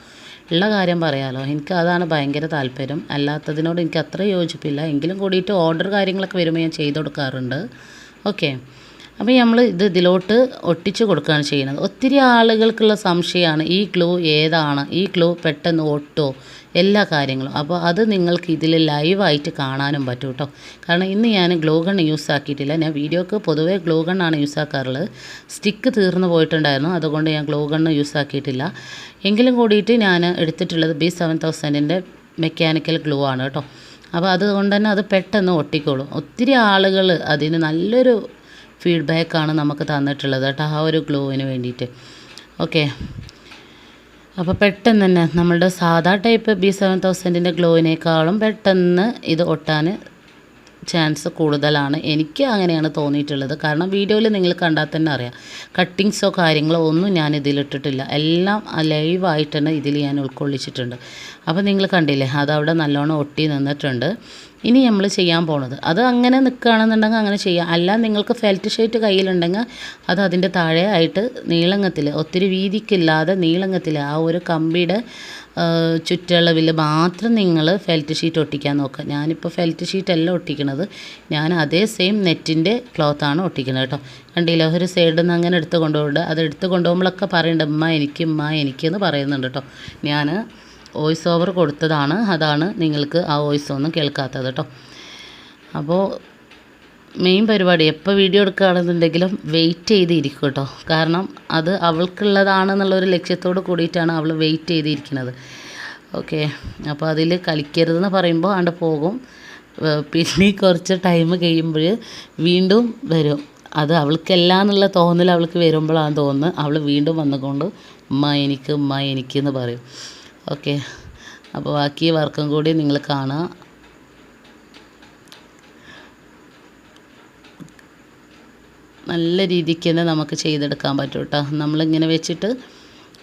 ഉള്ള കാര്യം പറയാമല്ലോ എനിക്ക് അതാണ് ഭയങ്കര താല്പര്യം. അല്ലാത്തതിനോട് എനിക്ക് അത്ര യോജിപ്പില്ല. എങ്കിലും കൂടിയിട്ട് ഓർഡർ കാര്യങ്ങളൊക്കെ വരുമ്പോൾ ഞാൻ ചെയ്ത് കൊടുക്കാറുണ്ട്. ഓക്കെ അപ്പോൾ നമ്മൾ ഇത് ഇതിലോട്ട് ഒട്ടിച്ച് കൊടുക്കുകയാണ് ചെയ്യുന്നത്. ഒത്തിരി ആളുകൾക്കുള്ള സംശയമാണ് ഈ ക്ലൂ ഏതാണ്? ഈ ക്ലൂ പെട്ടെന്ന് ഒട്ടോ? എല്ലാ കാര്യങ്ങളും. അപ്പോൾ അത് നിങ്ങൾക്ക് ഇതിൽ ലൈവായിട്ട് കാണാനും പറ്റും കേട്ടോ കാരണം ഇന്ന് ഞാൻ ഗ്ലോ ഗൺ യൂസ് ആക്കിയിട്ടില്ല. ഞാൻ വീഡിയോക്ക് പൊതുവേ ഗ്ലൂ ഗണ്ണാണ് യൂസ് ആക്കാറുള്ളത്. സ്റ്റിക്ക് തീർന്നു പോയിട്ടുണ്ടായിരുന്നു. അതുകൊണ്ട് ഞാൻ ഗ്ലോ ഗണ്ണ് യൂസ് ആക്കിയിട്ടില്ല. എങ്കിലും കൂടിയിട്ട് ഞാൻ എടുത്തിട്ടുള്ളത് ബി സെവൻ തൗസൻഡിന്റെ മെക്കാനിക്കൽ ഗ്ലൂ ആണ് കേട്ടോ അപ്പോൾ അതുകൊണ്ട് തന്നെ അത് പെട്ടെന്ന് ഒട്ടിക്കോളും. ഒത്തിരി ആളുകൾ അതിന് നല്ലൊരു ഫീഡ്ബാക്കാണ് നമുക്ക് തന്നിട്ടുള്ളത് കേട്ടോ ആ ഒരു ഗ്ലോവിന് വേണ്ടിയിട്ട്. ഓക്കെ. അപ്പോൾ പെട്ടെന്ന് തന്നെ നമ്മളുടെ സാധാ ടൈപ്പ് ബി സെവൻ തൗസൻഡിന്റെ ഗ്ലോവിനേക്കാളും പെട്ടെന്ന് ഇത് ഒട്ടാൻ ചാൻസ് കൂടുതലാണ്. എനിക്ക് അങ്ങനെയാണ് തോന്നിയിട്ടുള്ളത്. കാരണം വീഡിയോയിൽ നിങ്ങൾ കണ്ടാൽ തന്നെ അറിയാം. കട്ടിങ്സോ കാര്യങ്ങളോ ഒന്നും ഞാൻ ഇതിലിട്ടിട്ടില്ല എല്ലാം ലൈവായിട്ട് തന്നെ ഇതിൽ ഞാൻ ഉൾക്കൊള്ളിച്ചിട്ടുണ്ട്. അപ്പോൾ നിങ്ങൾ കണ്ടില്ലേ അതവിടെ നല്ലോണം ഒട്ടി നിന്നിട്ടുണ്ട്. ഇനി നമ്മൾ ചെയ്യാൻ പോണത്. അത് അങ്ങനെ നിൽക്കുകയാണെന്നുണ്ടെങ്കിൽ അങ്ങനെ ചെയ്യാം. അല്ല നിങ്ങൾക്ക് ഫെൽറ്റ് ഷീറ്റ് കയ്യിലുണ്ടെങ്കിൽ അത് അതിന്റെ താഴെ ആയിട്ട് നീളങ്ങത്തിൽ ഒത്തിരി വീതിക്കില്ലാതെ നീളങ്ങത്തിൽ ആ ഒരു കമ്പിയുടെ ചുറ്റളവിൽ മാത്രം നിങ്ങൾ ഫെൽറ്റ് ഷീറ്റ് ഒട്ടിക്കാൻ നോക്കുക ഞാനിപ്പോൾ ഫെൽറ്റ് ഷീറ്റ് അല്ല ഒട്ടിക്കണത്. ഞാൻ അതേ സെയിം നെറ്റിന്റെ ക്ലോത്താണ് ഒട്ടിക്കുന്നത് കേട്ടോ കണ്ടില്ല? ഒരു സൈഡിൽ നിന്ന് അങ്ങനെ എടുത്ത് കൊണ്ടുപോകുന്നുണ്ട് അത് എടുത്ത് കൊണ്ടുപോകുമ്പോഴൊക്കെ പറയേണ്ട ഉമ്മ എനിക്ക് ഉമ്മ എനിക്കെന്ന് പറയുന്നുണ്ട് കേട്ടോ ഞാൻ വോയിസ് ഓവർ കൊടുത്തതാണ്. അതാണ് നിങ്ങൾക്ക് ആ വോയിസ് ഒന്നും കേൾക്കാത്തത് കേട്ടോ അപ്പോൾ മെയിൻ പരിപാടി. എപ്പോൾ വീഡിയോ എടുക്കുകയാണെന്നുണ്ടെങ്കിലും വെയിറ്റ് ചെയ്തിരിക്കും കേട്ടോ കാരണം അത് അവൾക്കുള്ളതാണെന്നുള്ളൊരു ലക്ഷ്യത്തോട് കൂടിയിട്ടാണ് അവൾ വെയിറ്റ് ചെയ്തിരിക്കുന്നത്. ഓക്കെ അപ്പോൾ അതിൽ കളിക്കരുതെന്ന് പറയുമ്പോൾ ആണ്ട് പോകും. പിന്നെ കുറച്ച് ടൈം കഴിയുമ്പോൾ വീണ്ടും വരും. അത് അവൾക്കല്ല എന്നുള്ള തോന്നൽ അവൾക്ക് വരുമ്പോഴാണ് തോന്നുന്നത് അവൾ വീണ്ടും വന്നുകൊണ്ട് ഉമ്മ എനിക്ക് ഉമ്മ എനിക്ക് എന്ന് പറയും. ഓക്കെ അപ്പോൾ ബാക്കി വർക്കും കൂടി നിങ്ങൾ കാണുക. നല്ല രീതിക്ക് തന്നെ നമുക്ക് ചെയ്തെടുക്കാൻ പറ്റും കേട്ടോ നമ്മളിങ്ങനെ വെച്ചിട്ട്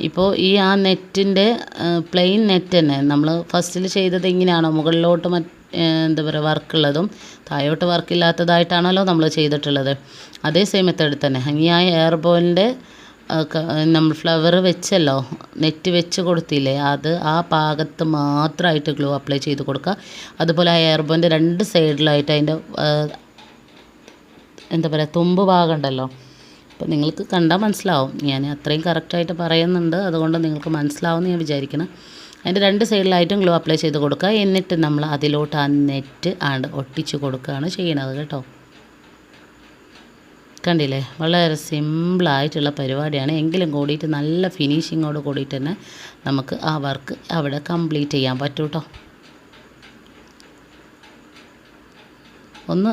ഇപ്പോൾ ഈ ആ നെറ്റിന്റെ പ്ലെയിൻ നെറ്റ് തന്നെ നമ്മൾ ഫസ്റ്റിൽ ചെയ്തത് ഇങ്ങനെയാണോ? മുകളിലോട്ട് എന്താ പറയുക വർക്കുള്ളതും താഴോട്ട് വർക്കില്ലാത്തതായിട്ടാണല്ലോ നമ്മൾ ചെയ്തിട്ടുള്ളത്. അതേ സെയിം മെത്തേഡ് തന്നെ. ഈ ആ എയർ ബോളിന്റെ നമ്മൾ ഫ്ലവർ വെച്ചല്ലോ നെറ്റ് വെച്ച് കൊടുത്തില്ലേ അത് ആ ഭാഗത്ത് മാത്രമായിട്ട് ഗ്ലൂ അപ്ലൈ ചെയ്ത് കൊടുക്കുക. അതുപോലെ ആ എയർ ബോളിന്റെ രണ്ട് സൈഡിലായിട്ട് അതിന്റെ എന്താ പറയുക തുമ്പ് ഭാഗം ഉണ്ടല്ലോ അപ്പോൾ നിങ്ങൾക്ക് കണ്ടാൽ മനസ്സിലാവും. ഞാൻ അത്രയും കറക്റ്റായിട്ട് പറയുന്നുണ്ട്. അതുകൊണ്ട് നിങ്ങൾക്ക് മനസ്സിലാവും ഞാൻ വിചാരിക്കണം അതിന്റെ രണ്ട് സൈഡിലായിട്ടും ഗ്ലോ അപ്ലൈ ചെയ്ത് കൊടുക്കുക. എന്നിട്ട് നമ്മൾ അതിലോട്ട് ആ നെറ്റ് ആണ്ട് ഒട്ടിച്ച് കൊടുക്കുകയാണ് ചെയ്യണത് കേട്ടോ. കണ്ടില്ലേ? വളരെ സിമ്പിളായിട്ടുള്ള പരിപാടിയാണ്. എങ്കിലും കൂടിയിട്ട് നല്ല ഫിനിഷിങ്ങോട് കൂടിയിട്ട് തന്നെ നമുക്ക് ആ വർക്ക് അവിടെ കംപ്ലീറ്റ് ചെയ്യാൻ പറ്റും കേട്ടോ ഒന്ന്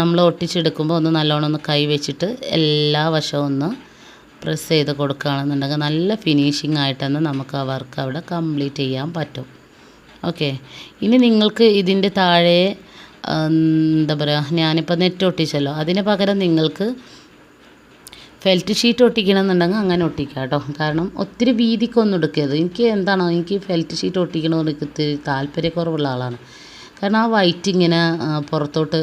നമ്മൾ ഒട്ടിച്ചെടുക്കുമ്പോൾ ഒന്ന് നല്ലോണം ഒന്ന് കൈ വെച്ചിട്ട് എല്ലാ വശവും ഒന്ന് പ്രസ് ചെയ്ത് കൊടുക്കുകയാണെന്നുണ്ടെങ്കിൽ നല്ല ഫിനിഷിംഗ് ആയിട്ടെന്ന് നമുക്ക് ആ വർക്ക് അവിടെ കംപ്ലീറ്റ് ചെയ്യാൻ പറ്റും. ഓക്കെ ഇനി നിങ്ങൾക്ക് ഇതിന്റെ താഴെ എന്താ പറയുക ഞാനിപ്പോൾ നെറ്റ് ഒട്ടിച്ചല്ലോ. അതിന് പകരം നിങ്ങൾക്ക് ഫെൽറ്റ് ഷീറ്റ് ഒട്ടിക്കണമെന്നുണ്ടെങ്കിൽ അങ്ങനെ ഒട്ടിക്കാം കേട്ടോ. കാരണം ഒത്തിരി വീതിക്കൊന്നും എടുക്കരുത്. എനിക്ക് എന്താണോ എനിക്ക് ഫെൽറ്റ് ഷീറ്റ് ഒട്ടിക്കണമെന്ന് എനിക്ക് ഒത്തിരി താല്പര്യക്കുറവുള്ള ആളാണ്. കാരണം ആ വൈറ്റ് ഇങ്ങനെ പുറത്തോട്ട്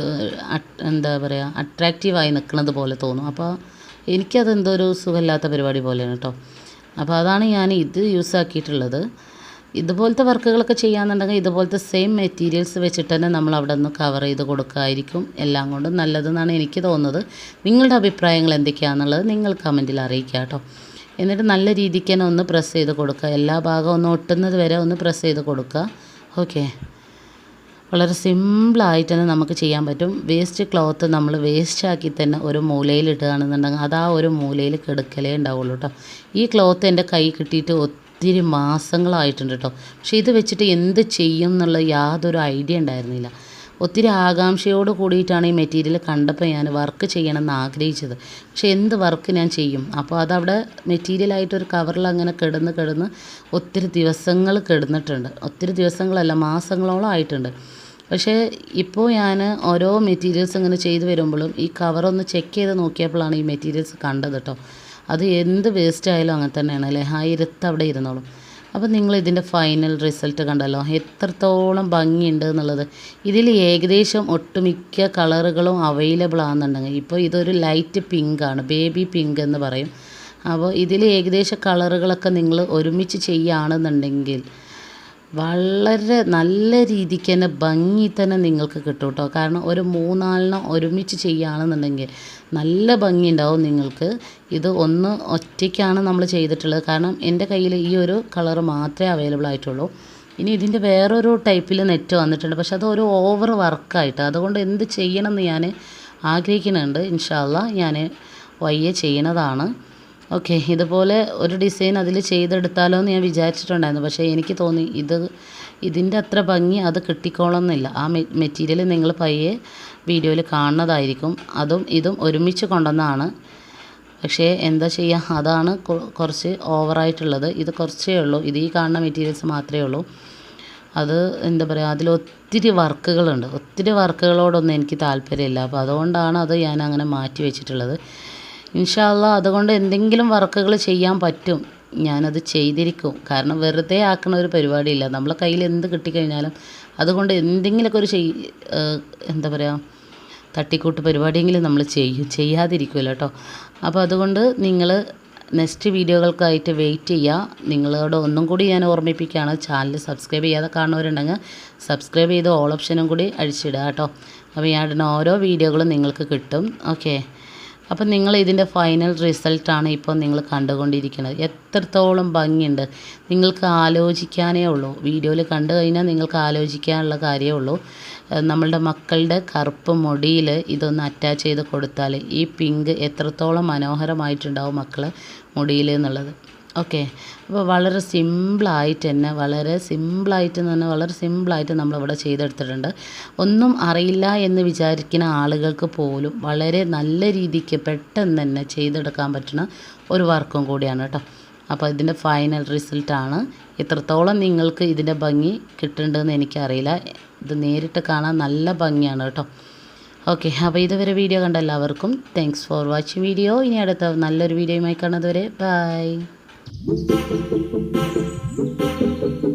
എന്താ പറയുക അട്രാക്റ്റീവായി നിൽക്കുന്നത് പോലെ തോന്നും. അപ്പോൾ എനിക്കത് എന്തോ ഒരു സുഖമില്ലാത്ത പരിപാടി പോലെയാണ് കേട്ടോ അപ്പോൾ അതാണ് ഞാൻ ഇത് യൂസ് ആക്കിയിട്ടുള്ളത്. ഇതുപോലത്തെ വർക്കുകളൊക്കെ ചെയ്യാന്നുണ്ടെങ്കിൽ ഇതുപോലത്തെ സെയിം മെറ്റീരിയൽസ് വെച്ചിട്ട് തന്നെ നമ്മൾ അവിടെ നിന്ന് കവർ ചെയ്ത് കൊടുക്കായിരിക്കും എല്ലാം കൊണ്ടും നല്ലതെന്നാണ് എനിക്ക് തോന്നുന്നത്. നിങ്ങളുടെ അഭിപ്രായങ്ങൾ എന്തൊക്കെയാണെന്നുള്ളത് നിങ്ങൾ കമന്റിൽ അറിയിക്കുക കേട്ടോ എന്നിട്ട് നല്ല രീതിക്ക് തന്നെ ഒന്ന് പ്രസ് ചെയ്ത് കൊടുക്കുക. എല്ലാ ഭാഗവും ഒന്ന് ഒട്ടുന്നത് വരെ ഒന്ന് പ്രസ് ചെയ്ത് കൊടുക്കുക. ഓക്കെ വളരെ സിമ്പിളായിട്ട് തന്നെ നമുക്ക് ചെയ്യാൻ പറ്റും. വേസ്റ്റ് ക്ലോത്ത് നമ്മൾ വേസ്റ്റ് ആക്കി തന്നെ ഒരു മൂലയിൽ ഇടുകയാണെന്നുണ്ടെങ്കിൽ അത് ഒരു മൂലയിൽ കിടക്കലേ ഉണ്ടാവുള്ളൂ കേട്ടോ ഈ ക്ലോത്ത് എന്റെ കൈ കിട്ടിയിട്ട് ഒത്തിരി മാസങ്ങളായിട്ടുണ്ട് കേട്ടോ പക്ഷേ ഇത് വെച്ചിട്ട് എന്ത് ചെയ്യും എന്നുള്ള യാതൊരു ഐഡിയ ഉണ്ടായിരുന്നില്ല. ഒത്തിരി ആകാംക്ഷയോട് കൂടിയിട്ടാണ് ഈ മെറ്റീരിയൽ കണ്ടപ്പോൾ ഞാൻ വർക്ക് ചെയ്യണമെന്ന് ആഗ്രഹിച്ചത്. പക്ഷേ എന്ത് വർക്ക് ഞാൻ ചെയ്യും? അപ്പോൾ അതവിടെ മെറ്റീരിയലായിട്ടൊരു കവറിൽ അങ്ങനെ കിടന്ന് കിടന്ന് ഒത്തിരി ദിവസങ്ങൾ കിടന്നിട്ടുണ്ട്. ഒത്തിരി ദിവസങ്ങളല്ല മാസങ്ങളോളം ആയിട്ടുണ്ട്. പക്ഷേ ഇപ്പോൾ ഞാൻ ഓരോ മെറ്റീരിയൽസ് ഇങ്ങനെ ചെയ്ത് വരുമ്പോഴും ഈ കവറൊന്ന് ചെക്ക് ചെയ്ത് നോക്കിയപ്പോഴാണ് ഈ മെറ്റീരിയൽസ് കണ്ടത് കേട്ടോ അത് എന്ത് വേസ്റ്റ് ആയാലും അങ്ങനെ തന്നെയാണ് അല്ലേ? ആ ഇരുത്ത് അവിടെ ഇരുന്നോളും. അപ്പോൾ നിങ്ങൾ ഇതിന്റെ ഫൈനൽ റിസൾട്ട് കണ്ടല്ലോ. എത്രത്തോളം ഭംഗിയുണ്ട് എന്നുള്ളത്. ഇതിൽ ഏകദേശം ഒട്ടുമിക്ക കളറുകളും അവൈലബിൾ ആണെന്നുണ്ടെങ്കിൽ ഇപ്പോൾ ഇതൊരു ലൈറ്റ് പിങ്ക് ആണ്. ബേബി പിങ്ക് എന്ന് പറയും. അപ്പോൾ ഇതിൽ ഏകദേശം കളറുകളൊക്കെ നിങ്ങൾ ഒരുമിച്ച് ചെയ്യുകയാണെന്നുണ്ടെങ്കിൽ വളരെ നല്ല രീതിക്ക് തന്നെ ഭംഗി തന്നെ നിങ്ങൾക്ക് കിട്ടും കേട്ടോ കാരണം ഒരു മൂന്നാലെണ്ണം ഒരുമിച്ച് ചെയ്യുകയാണെന്നുണ്ടെങ്കിൽ നല്ല ഭംഗി ഉണ്ടാവും നിങ്ങൾക്ക്. ഇത് ഒന്ന് ഒറ്റയ്ക്കാണ് നമ്മൾ ചെയ്തിട്ടുള്ളത്. കാരണം എന്റെ കയ്യിൽ ഈ ഒരു കളർ മാത്രമേ അവൈലബിൾ ആയിട്ടുള്ളൂ. ഇനി ഇതിന്റെ വേറൊരു ടൈപ്പിൽ നെറ്റ് വന്നിട്ടുണ്ട്. പക്ഷെ അത് ഒരു ഓവർ വർക്കായിട്ട് അതുകൊണ്ട് എന്ത് ചെയ്യണമെന്ന് ഞാൻ ആഗ്രഹിക്കുന്നുണ്ട്. ഇൻഷാല്ല ഞാൻ വയ്യ ചെയ്യണതാണ് ഓക്കെ ഇതുപോലെ ഒരു ഡിസൈൻ അതിൽ ചെയ്തെടുത്താലോ എന്ന് ഞാൻ വിചാരിച്ചിട്ടുണ്ടായിരുന്നു. പക്ഷേ എനിക്ക് തോന്നി ഇത് ഇതിന്റെ അത്ര ഭംഗി അത് കിട്ടിക്കോളണമെന്നില്ല ആ മെറ്റീരിയൽ നിങ്ങൾ പയ്യെ വീഡിയോയിൽ കാണുന്നതായിരിക്കും. അതും ഇതും ഒരുമിച്ച് കൊണ്ടുവന്നതാണ് പക്ഷേ എന്താ ചെയ്യുക അതാണ് കുറച്ച് ഓവറായിട്ടുള്ളത്. ഇത് കുറച്ചേ ഉള്ളൂ. ഇത് ഈ കാണുന്ന മെറ്റീരിയൽസ് മാത്രമേ ഉള്ളൂ. അത് എന്താ പറയുക അതിൽ ഒത്തിരി വർക്കുകളുണ്ട്. ഒത്തിരി വർക്കുകളോടൊന്നും എനിക്ക് താല്പര്യമില്ല. അപ്പോൾ അതുകൊണ്ടാണ് അത് ഞാൻ അങ്ങനെ മാറ്റി വെച്ചിട്ടുള്ളത്. ഇൻഷാല്ല അതുകൊണ്ട് എന്തെങ്കിലും വർക്കുകൾ ചെയ്യാൻ പറ്റും. ഞാനത് ചെയ്തിരിക്കും. കാരണം വെറുതെ ആക്കുന്ന ഒരു പരിപാടിയില്ല. നമ്മളെ കയ്യിൽ എന്ത് കിട്ടിക്കഴിഞ്ഞാലും അതുകൊണ്ട് എന്തെങ്കിലുമൊക്കെ ഒരു ചെയ് എന്താ പറയുക തട്ടിക്കൂട്ട് പരിപാടിയെങ്കിലും നമ്മൾ ചെയ്യും. ചെയ്യാതിരിക്കുമല്ലോ കേട്ടോ അപ്പോൾ അതുകൊണ്ട് നിങ്ങൾ നെക്സ്റ്റ് വീഡിയോകൾക്കായിട്ട് വെയിറ്റ് ചെയ്യുക നിങ്ങളോട് ഒന്നും കൂടി ഞാൻ ഓർമ്മിപ്പിക്കുകയാണ്. ചാനൽ സബ്സ്ക്രൈബ് ചെയ്യാതെ കാണുന്നവരുണ്ടെങ്കിൽ സബ്സ്ക്രൈബ് ചെയ്ത് ഓൾ ഓപ്ഷനും കൂടി അഴിച്ചിടുക കേട്ടോ അപ്പോൾ ഞാൻ ഓരോ വീഡിയോകളും നിങ്ങൾക്ക് കിട്ടും. ഓക്കെ. അപ്പം നിങ്ങൾ ഇതിന്റെ ഫൈനൽ റിസൾട്ടാണ് ഇപ്പോൾ നിങ്ങൾ കണ്ടുകൊണ്ടിരിക്കുന്നത് എത്രത്തോളം ഭംഗിയുണ്ട്. നിങ്ങൾക്ക് ആലോചിക്കാനേ ഉള്ളൂ. വീഡിയോയിൽ കണ്ടു കഴിഞ്ഞാൽ നിങ്ങൾക്ക് ആലോചിക്കാനുള്ള കാര്യമേ ഉള്ളൂ. നമ്മളുടെ മക്കളുടെ കറുപ്പ് മുടിയിൽ ഇതൊന്ന് അറ്റാച്ച് ചെയ്ത് കൊടുത്താൽ ഈ പിങ്ക് എത്രത്തോളം മനോഹരമായിട്ടുണ്ടാവും മക്കളെ മുടിയിൽ എന്നുള്ളത്. ഓക്കെ അപ്പോൾ വളരെ സിമ്പിളായിട്ട് തന്നെ വളരെ സിമ്പിളായിട്ട് എന്ന് പറഞ്ഞാൽ വളരെ സിമ്പിളായിട്ട് നമ്മളിവിടെ ചെയ്തെടുത്തിട്ടുണ്ട്. ഒന്നും അറിയില്ല എന്ന് വിചാരിക്കുന്ന ആളുകൾക്ക് പോലും വളരെ നല്ല രീതിക്ക് പെട്ടെന്ന് തന്നെ ചെയ്തെടുക്കാൻ പറ്റുന്ന ഒരു വർക്കും കൂടിയാണ് കേട്ടോ. അപ്പോൾ ഇതിന്റെ ഫൈനൽ റിസൾട്ടാണ് എത്രത്തോളം നിങ്ങൾക്ക് ഇതിന്റെ ഭംഗി കിട്ടുന്നുണ്ടെന്ന് എനിക്കറിയില്ല. ഇത് നേരിട്ട് കാണാൻ നല്ല ഭംഗിയാണ് കേട്ടോ. ഓക്കെ അപ്പോൾ ഇതുവരെ വീഡിയോ കണ്ട എല്ലാവർക്കും താങ്ക്സ് ഫോർ വാച്ചിങ് വീഡിയോ ഇനി അടുത്ത നല്ലൊരു വീഡിയോയുമായി കാണുന്നതുവരെ ബൈ Thank you.